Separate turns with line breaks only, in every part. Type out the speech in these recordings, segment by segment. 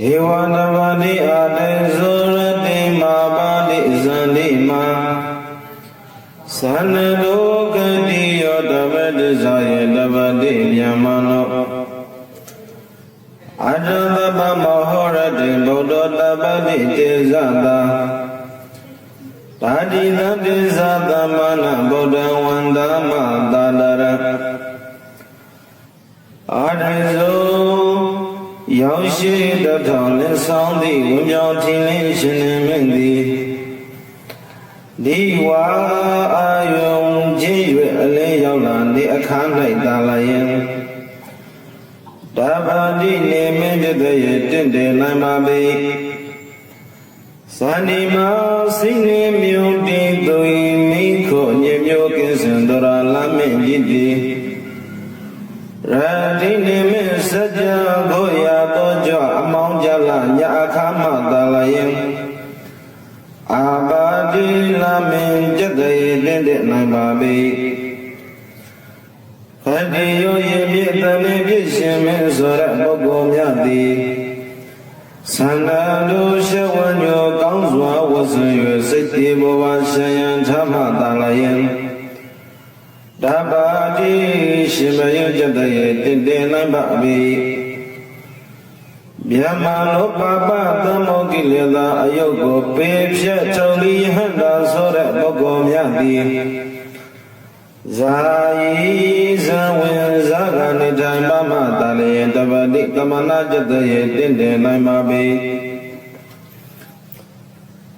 ဧဝံတဗတိအာတေဇုရတိမာပါတိဇန္တိမာသန္နလောကတိယောတပတိဇာယေတပတိမြမနောအတ္တတပမဟောရတိဗုဒ္ဓတပတိတေဇတာတာတိသတိဇသမနဗုဒ္ဓဝန္တမတာတရအာတေဇု ရောက်ရှိတထောင်လက်ဆောင်သည့်ဝင်းမြောင်ထင်းလင်းရှင်နေမင်းသည်ဒီဝါအာယုံချင်း၍အလင်းရောက်လာနေအခန်း၌တာလယင်တဘာတိနေမင်းဖြစ်တဲ့တင့်တယ်နိုင်ပါပေသန္ဒီမာစိနေမြုံတိသူဤမိခိုညမျိုးကင်းစင်တော်လာမင်းကြီးသည် ရတိနေမင်းစัจ जा ကိုရာတော်ကြအမောင်းကြလညအခါမတာလယင်အာပါတိလာမင်းကျက်တဲ့တဲ့တဲ့နိုင်ပါပေခတိယောယေမြင့်တမင်းပြည့်ရှင်မင်းဆိုရပုဂ္ဂိုလ်များသည်သန္တာတို့ရှဝညောကောင်းစွာဝဆင်၍စိတ်တည်ဘဝရှယံဓမ္မတာလယင် တပါတိရှင်မယုကျတရေတင့်တယ်နိုင်ပါပြီမြမလောပပသမုကိလေသာအယုတ်ကိုပေဖြတ်ချုံပြီးဟန္တာဆိုတဲ့ပုဂ္ဂိုလ်များသည်ဇာယီဇဝင်ဇာကနိတိုင်ပမတလည်းတပတိကမနာကျတရေတင့်တယ်နိုင်ပါပြီ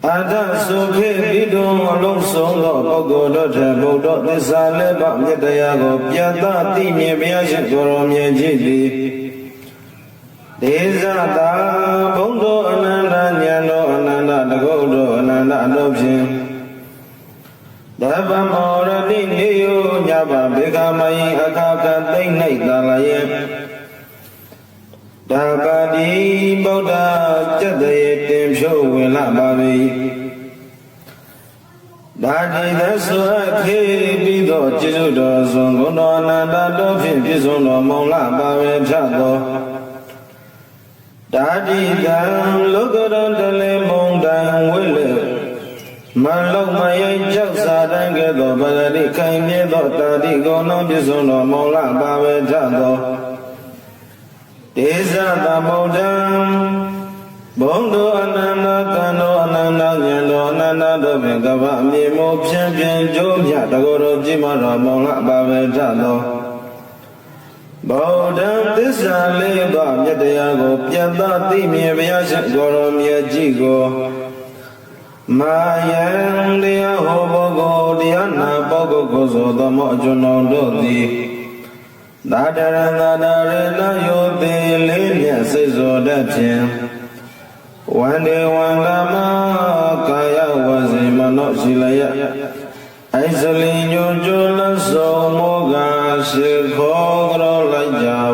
အတ္တသုခေဣတုံအလုံးစုံသောပုဂ္ဂိုလ်တို့ထံဘုဒ္ဓသစ္စာလက်ပါမြတ်တရားကိုပြတ်သားသိမြင်ဘုရားရှင်ကိုယ်တော်မြတ်ကြီးသည်ဒေဇတာဘုံတော်အနန္တဉာဏ်တော်အနန္တတကုတ်တော်အနန္တအလို့ဖြင့်တပ္ပမောရတိနေယညပါဘေကမယိအခါကသိမ့်၌သာလယေ တပါတိဗုဒ္ဓကျက်တရေတင်ဖြုတ်ဝင်လာပါပြီဒါတိသဆွေခေပြီးသောကျေးဇူးတော်ဆုံးဂုဏတော်အနန္တတော်ဖြင့်ပြည့်စုံတော်မောင်လာပါပဲဖြတ်တော်ဒါတိတံလောကရတလေမုံတံဝိလေမလုံမယိကြောက်စာတန်ကဲ့သို့ဗရတိခိုင်မြဲသောတာတိကောနောပြည့်စုံတော်မောင်လာပါပဲဖြတ်တော် ဒေဇသမုဒ္ဒံဘုံတော်အနန္တကံတော်အနန္တဉာဏ်တော်အနန္တတို့ဖြင့်ကဗ္ဗအမြင်မောဖြန့်ဖြန့်ကြိုးမြတကောတော်ကြည်မတော်မောင်လာပါပဲထတော်ဗုဒ္ဓသစ္စာလေးပါးမြတ်တရားကိုပြတ်သားသိမြင်ဘုရားရှင်ကိုယ်တော်မြတ်ကြီးကိုမာယံတရားဟောပုဂ္ဂိုလ်တရားနာပုဂ္ဂိုလ်ကိုဆိုသောမောအကျွန်တော်တို့သည် သာတရဏသာရဏယောတိလေးမြတ်စိတ်စောတတ်ဖြင့်ဝန္ဒေဝန္ဒမကာယဝစီမနောရှိလယအိစလင်ညွကျွလဆုံမောကရှိခောကြောလိုက်ကြပါတော့ဒီမြတ်စွာဘုရား